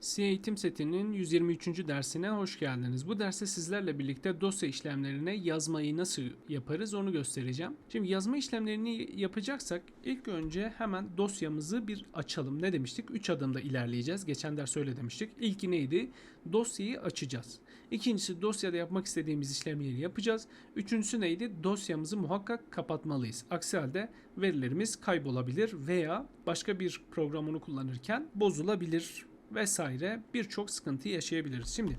C eğitim setinin 123. dersine hoş geldiniz. Bu derste sizlerle birlikte dosya işlemlerine yazmayı nasıl yaparız onu göstereceğim. Şimdi yazma işlemlerini yapacaksak ilk önce hemen dosyamızı bir açalım. Ne demiştik? 3 adımda ilerleyeceğiz. Geçen ders öyle demiştik. İlki neydi? Dosyayı açacağız. İkincisi dosyada yapmak istediğimiz işlemleri yapacağız. Üçüncüsü neydi? Dosyamızı muhakkak kapatmalıyız. Aksi halde verilerimiz kaybolabilir veya başka bir programını kullanırken bozulabilir vesaire birçok sıkıntı yaşayabiliriz. Şimdi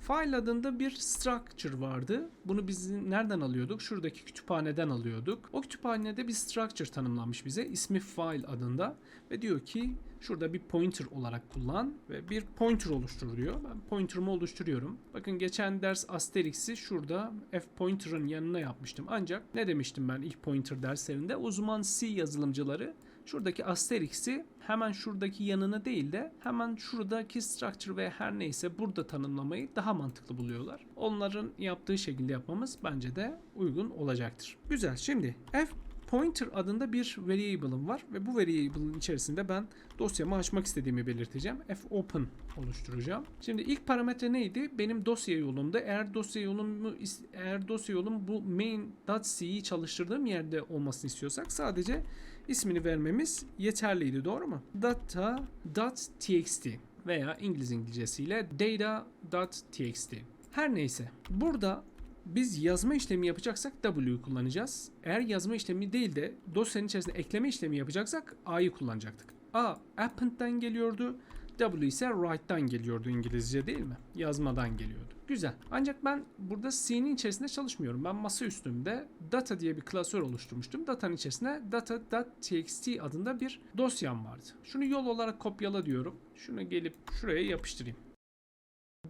file adında bir structure vardı. Bunu biz nereden alıyorduk? Şuradaki kütüphaneden alıyorduk. O kütüphanede bir structure tanımlanmış bize. ismi file adında ve diyor ki şurada bir pointer olarak kullan ve bir pointer oluştur diyor. Ben pointer'ımı oluşturuyorum. Bakın geçen ders Asterix'i şurada f pointer'ın yanına yapmıştım. Ancak ne demiştim ben ilk pointer derslerinde? O zaman C yazılımcıları şuradaki Asterix'i hemen şuradaki yanına değil de hemen şuradaki structure ve her neyse burada tanımlamayı daha mantıklı buluyorlar. Onların yaptığı şekilde yapmamız bence de uygun olacaktır. Güzel. Şimdi f pointer adında bir variable'ım var ve bu variable'ın içerisinde ben dosyamı açmak istediğimi belirteceğim. f open oluşturacağım. Şimdi ilk parametre neydi? Benim dosya yolumda eğer dosya yolumu eğer dosya yolum bu main.c'yi çalıştırdığım yerde olmasını istiyorsak sadece ismini vermemiz yeterliydi doğru mu? data.txt veya İngiliz İngilizcesiyle data.txt. Her neyse burada biz yazma işlemi yapacaksak W'yu kullanacağız. Eğer yazma işlemi değil de dosyanın içerisinde ekleme işlemi yapacaksak A'yı kullanacaktık. A append'den geliyordu. W ise write'dan geliyordu İngilizce değil mi? Yazmadan geliyordu. Güzel. Ancak ben burada C'nin içerisinde çalışmıyorum. Ben masa üstümde data diye bir klasör oluşturmuştum. Data'nın içerisinde data.txt adında bir dosyam vardı. Şunu yol olarak kopyala diyorum. Şunu gelip şuraya yapıştırayım.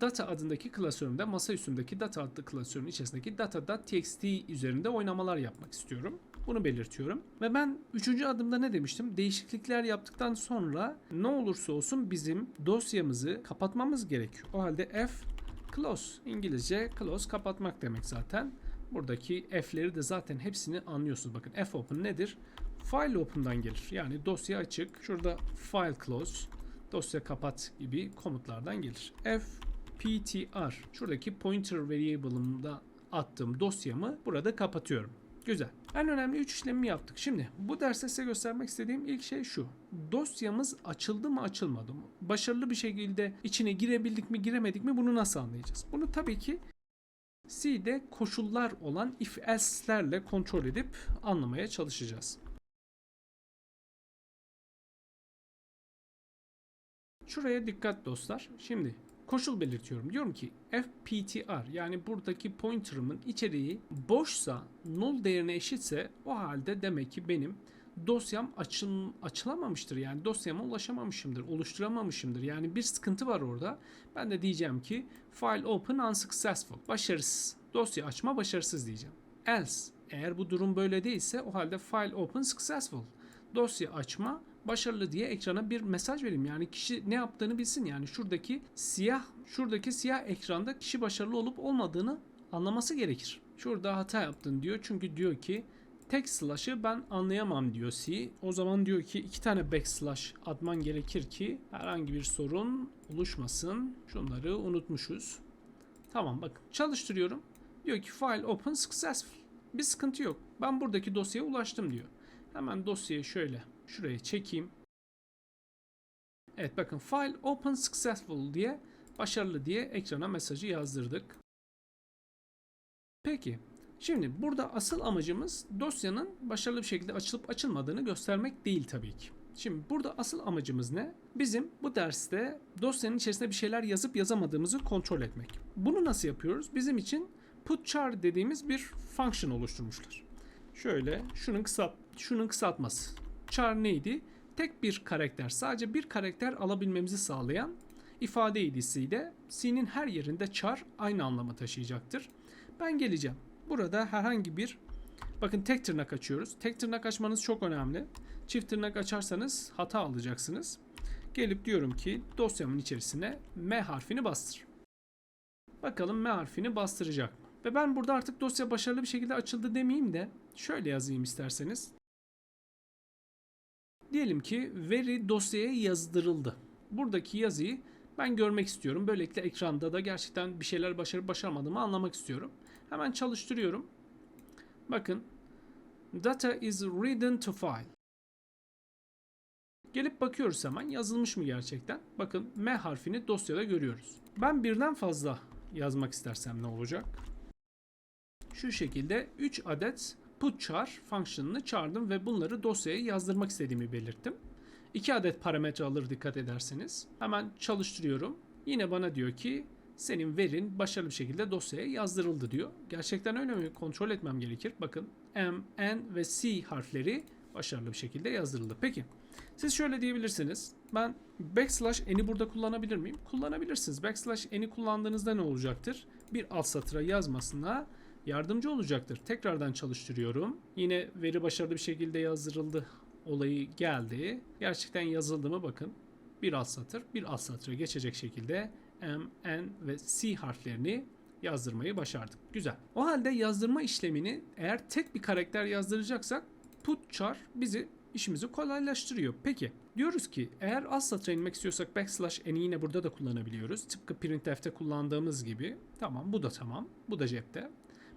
Data adındaki klasörümde masa üstündeki data adlı klasörün içerisindeki data.txt üzerinde oynamalar yapmak istiyorum. Bunu belirtiyorum. Ve ben üçüncü adımda ne demiştim? Değişiklikler yaptıktan sonra ne olursa olsun bizim dosyamızı kapatmamız gerekiyor. O halde f close İngilizce close kapatmak demek zaten. Buradaki f'leri de zaten hepsini anlıyorsunuz. Bakın f open nedir? File open'dan gelir. Yani dosya açık. Şurada file close dosya kapat gibi komutlardan gelir. F ptr şuradaki pointer variable'ımda attığım dosyamı burada kapatıyorum. Güzel. En önemli 3 işlemi yaptık. Şimdi bu derste size göstermek istediğim ilk şey şu. Dosyamız açıldı mı açılmadı mı? Başarılı bir şekilde içine girebildik mi giremedik mi bunu nasıl anlayacağız? Bunu tabii ki C'de koşullar olan if else'lerle kontrol edip anlamaya çalışacağız. Şuraya dikkat dostlar. Şimdi koşul belirtiyorum. Diyorum ki fptr yani buradaki pointer'ımın içeriği boşsa null değerine eşitse o halde demek ki benim dosyam açıl, açılamamıştır. Yani dosyama ulaşamamışımdır, oluşturamamışımdır. Yani bir sıkıntı var orada. Ben de diyeceğim ki file open unsuccessful. Başarısız. Dosya açma başarısız diyeceğim. Else eğer bu durum böyle değilse o halde file open successful. Dosya açma başarılı diye ekrana bir mesaj vereyim. Yani kişi ne yaptığını bilsin. Yani şuradaki siyah şuradaki siyah ekranda kişi başarılı olup olmadığını anlaması gerekir. Şurada hata yaptın diyor. Çünkü diyor ki tek slash'ı ben anlayamam diyor C. O zaman diyor ki iki tane backslash atman gerekir ki herhangi bir sorun oluşmasın. Şunları unutmuşuz. Tamam bakın çalıştırıyorum. Diyor ki file open successful. Bir sıkıntı yok. Ben buradaki dosyaya ulaştım diyor. Hemen dosyayı şöyle şuraya çekeyim. Evet bakın file open successful diye başarılı diye ekrana mesajı yazdırdık. Peki şimdi burada asıl amacımız dosyanın başarılı bir şekilde açılıp açılmadığını göstermek değil tabii ki. Şimdi burada asıl amacımız ne? Bizim bu derste dosyanın içerisinde bir şeyler yazıp yazamadığımızı kontrol etmek. Bunu nasıl yapıyoruz? Bizim için putchar dediğimiz bir function oluşturmuşlar. Şöyle şunun kısalt şunun kısaltması. Char neydi? Tek bir karakter, sadece bir karakter alabilmemizi sağlayan ifade idisiyle C'nin her yerinde char aynı anlamı taşıyacaktır. Ben geleceğim. Burada herhangi bir bakın tek tırnak açıyoruz. Tek tırnak açmanız çok önemli. Çift tırnak açarsanız hata alacaksınız. Gelip diyorum ki dosyamın içerisine M harfini bastır. Bakalım M harfini bastıracak mı? Ve ben burada artık dosya başarılı bir şekilde açıldı demeyeyim de şöyle yazayım isterseniz. Diyelim ki veri dosyaya yazdırıldı. Buradaki yazıyı Ben görmek istiyorum. Böylelikle ekranda da gerçekten bir şeyler başarıp başarmadığımı anlamak istiyorum. Hemen çalıştırıyorum. Bakın. Data is written to file. Gelip bakıyoruz hemen yazılmış mı gerçekten. Bakın M harfini dosyada görüyoruz. Ben birden fazla yazmak istersem ne olacak? Şu şekilde 3 adet put char fonksiyonunu çağırdım ve bunları dosyaya yazdırmak istediğimi belirttim. 2 adet parametre alır dikkat ederseniz. Hemen çalıştırıyorum. Yine bana diyor ki senin verin başarılı bir şekilde dosyaya yazdırıldı diyor. Gerçekten öyle mi? Kontrol etmem gerekir. Bakın M, N ve C harfleri başarılı bir şekilde yazdırıldı. Peki siz şöyle diyebilirsiniz. Ben backslash n'i burada kullanabilir miyim? Kullanabilirsiniz. Backslash n'i kullandığınızda ne olacaktır? Bir alt satıra yazmasına yardımcı olacaktır. Tekrardan çalıştırıyorum. Yine veri başarılı bir şekilde yazdırıldı olayı geldi. Gerçekten yazıldı mı bakın. Bir alt satır, bir alt satıra geçecek şekilde M, N ve C harflerini yazdırmayı başardık. Güzel. O halde yazdırma işlemini eğer tek bir karakter yazdıracaksak put char bizi işimizi kolaylaştırıyor. Peki diyoruz ki eğer alt satıra inmek istiyorsak backslash n'i yine burada da kullanabiliyoruz. Tıpkı printf'te kullandığımız gibi. Tamam bu da tamam. Bu da cepte.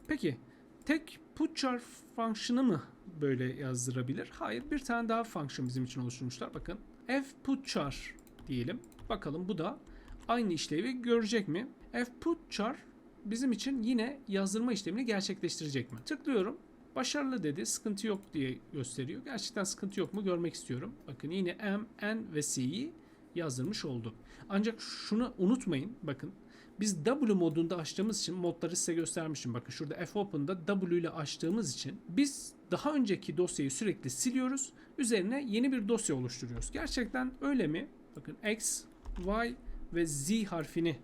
Peki tek putchar fonksiyonu mu böyle yazdırabilir? Hayır bir tane daha fonksiyon bizim için oluşturmuşlar. Bakın f putchar diyelim. Bakalım bu da aynı işlevi görecek mi? f putchar bizim için yine yazdırma işlemini gerçekleştirecek mi? Tıklıyorum. Başarılı dedi. Sıkıntı yok diye gösteriyor. Gerçekten sıkıntı yok mu görmek istiyorum. Bakın yine M, N ve C'yi yazdırmış oldu. Ancak şunu unutmayın. Bakın biz W modunda açtığımız için modları size göstermişim. Bakın şurada fopen'da W ile açtığımız için biz daha önceki dosyayı sürekli siliyoruz. Üzerine yeni bir dosya oluşturuyoruz. Gerçekten öyle mi? Bakın X, Y ve Z harfini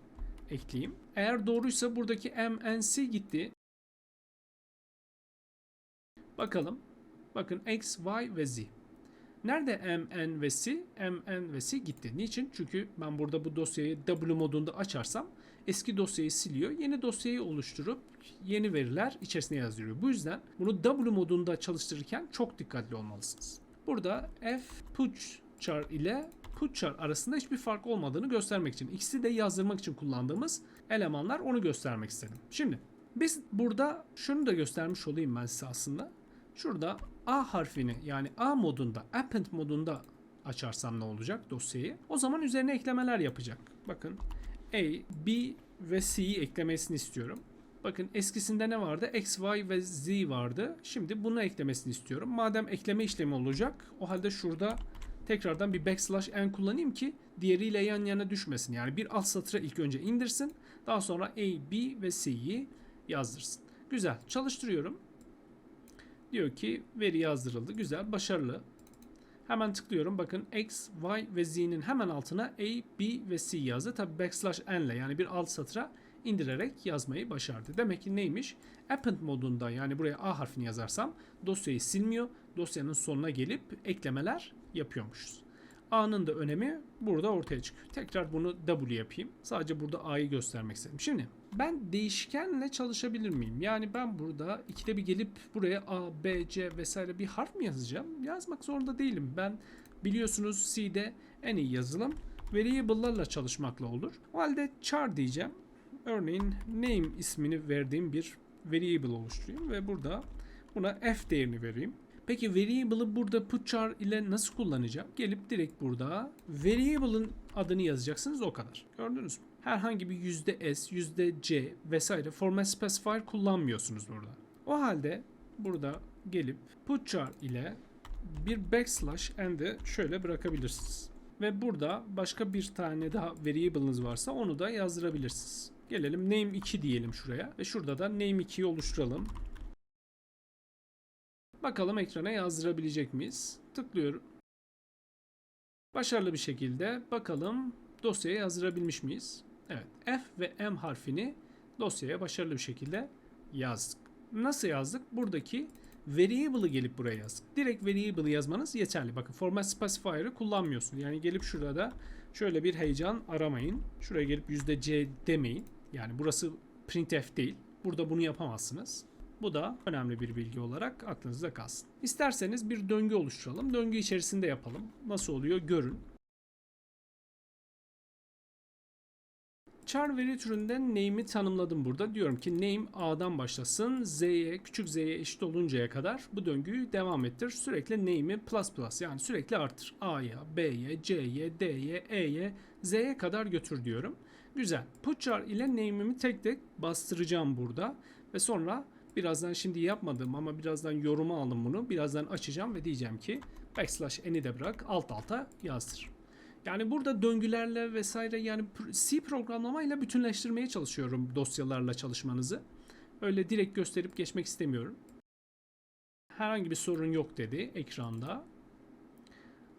ekleyeyim. Eğer doğruysa buradaki M, N, C gitti. Bakalım. Bakın X, Y ve Z. Nerede M, N ve C? M, N ve C gitti. Niçin? Çünkü ben burada bu dosyayı W modunda açarsam eski dosyayı siliyor. Yeni dosyayı oluşturup yeni veriler içerisine yazdırıyor. Bu yüzden bunu W modunda çalıştırırken çok dikkatli olmalısınız. Burada F putchar ile putchar arasında hiçbir fark olmadığını göstermek için ikisi de yazdırmak için kullandığımız elemanlar onu göstermek istedim. Şimdi biz burada şunu da göstermiş olayım ben size aslında. Şurada A harfini yani A modunda, append modunda açarsam ne olacak dosyayı? O zaman üzerine eklemeler yapacak. Bakın A, B ve C'yi eklemesini istiyorum. Bakın eskisinde ne vardı? X, Y ve Z vardı. Şimdi bunu eklemesini istiyorum. Madem ekleme işlemi olacak o halde şurada tekrardan bir backslash n kullanayım ki diğeriyle yan yana düşmesin. Yani bir alt satıra ilk önce indirsin. Daha sonra A, B ve C'yi yazdırsın. Güzel. Çalıştırıyorum. Diyor ki veri yazdırıldı. Güzel, başarılı. Hemen tıklıyorum. Bakın X, Y ve Z'nin hemen altına A, B ve C yazdı. Tabi backslash n ile yani bir alt satıra indirerek yazmayı başardı. Demek ki neymiş? Append modunda yani buraya A harfini yazarsam dosyayı silmiyor. Dosyanın sonuna gelip eklemeler yapıyormuşuz. A'nın da önemi burada ortaya çıkıyor. Tekrar bunu W yapayım. Sadece burada A'yı göstermek istedim. Şimdi ben değişkenle çalışabilir miyim? Yani ben burada ikide bir gelip buraya A, B, C vesaire bir harf mi yazacağım? Yazmak zorunda değilim. Ben biliyorsunuz C'de en iyi yazılım variable'larla çalışmakla olur. O halde char diyeceğim. Örneğin name ismini verdiğim bir variable oluşturayım ve burada buna f değerini vereyim. Peki variable'ı burada putchar ile nasıl kullanacağım? Gelip direkt burada variable'ın adını yazacaksınız o kadar. Gördünüz mü? Herhangi bir %s, %c vesaire format specifier kullanmıyorsunuz burada. O halde burada gelip putchar ile bir backslash and'i şöyle bırakabilirsiniz. Ve burada başka bir tane daha variable'ınız varsa onu da yazdırabilirsiniz. Gelelim name 2 diyelim şuraya ve şurada da name 2'yi oluşturalım. Bakalım ekrana yazdırabilecek miyiz? Tıklıyorum. Başarılı bir şekilde bakalım dosyaya yazdırabilmiş miyiz? Evet. F ve M harfini dosyaya başarılı bir şekilde yazdık. Nasıl yazdık? Buradaki variable'ı gelip buraya yazdık. Direkt variable'ı yazmanız yeterli. Bakın format specifier'ı kullanmıyorsun. Yani gelip şurada şöyle bir heyecan aramayın. Şuraya gelip %c demeyin. Yani burası printf değil. Burada bunu yapamazsınız. Bu da önemli bir bilgi olarak aklınızda kalsın. İsterseniz bir döngü oluşturalım. Döngü içerisinde yapalım. Nasıl oluyor görün. char veri türünden name'i tanımladım burada. Diyorum ki name A'dan başlasın. Z'ye, küçük Z'ye eşit oluncaya kadar bu döngüyü devam ettir. Sürekli name'i plus plus yani sürekli artır. A'ya, B'ye, C'ye, D'ye, E'ye, Z'ye kadar götür diyorum. Güzel. Put char ile name'imi tek tek bastıracağım burada. Ve sonra birazdan şimdi yapmadım ama birazdan yoruma alın bunu. Birazdan açacağım ve diyeceğim ki backslash n'i de bırak alt alta yazdır. Yani burada döngülerle vesaire yani C programlamayla bütünleştirmeye çalışıyorum dosyalarla çalışmanızı. Öyle direkt gösterip geçmek istemiyorum. Herhangi bir sorun yok dedi ekranda.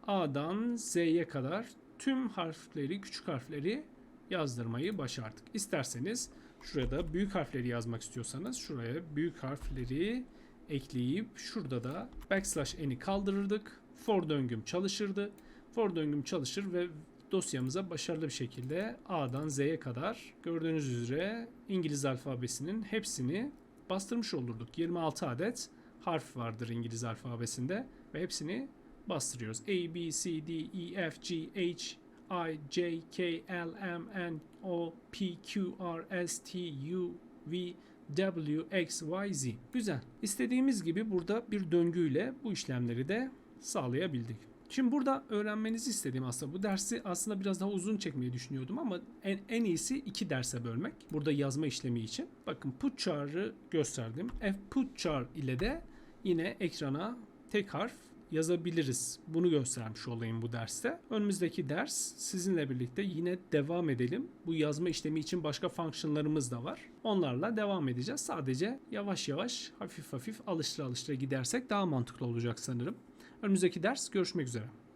A'dan Z'ye kadar tüm harfleri, küçük harfleri yazdırmayı başardık. İsterseniz şurada büyük harfleri yazmak istiyorsanız şuraya büyük harfleri ekleyip şurada da backslash n'i kaldırırdık. For döngüm çalışırdı. For döngüm çalışır ve dosyamıza başarılı bir şekilde A'dan Z'ye kadar gördüğünüz üzere İngiliz alfabesinin hepsini bastırmış olurduk. 26 adet harf vardır İngiliz alfabesinde ve hepsini bastırıyoruz. A, B, C, D, E, F, G, H, I, J, K, L, M, N, O, P, Q, R, S, T, U, V, W, X, Y, Z. Güzel. İstediğimiz gibi burada bir döngüyle bu işlemleri de sağlayabildik. Şimdi burada öğrenmenizi istediğim aslında bu dersi aslında biraz daha uzun çekmeyi düşünüyordum ama en, en iyisi iki derse bölmek. Burada yazma işlemi için. Bakın put char'ı gösterdim. F put char ile de yine ekrana tek harf yazabiliriz. Bunu göstermiş olayım bu derste. Önümüzdeki ders sizinle birlikte yine devam edelim. Bu yazma işlemi için başka fonksiyonlarımız da var. Onlarla devam edeceğiz. Sadece yavaş yavaş hafif hafif alıştıra alıştıra gidersek daha mantıklı olacak sanırım. Önümüzdeki ders görüşmek üzere.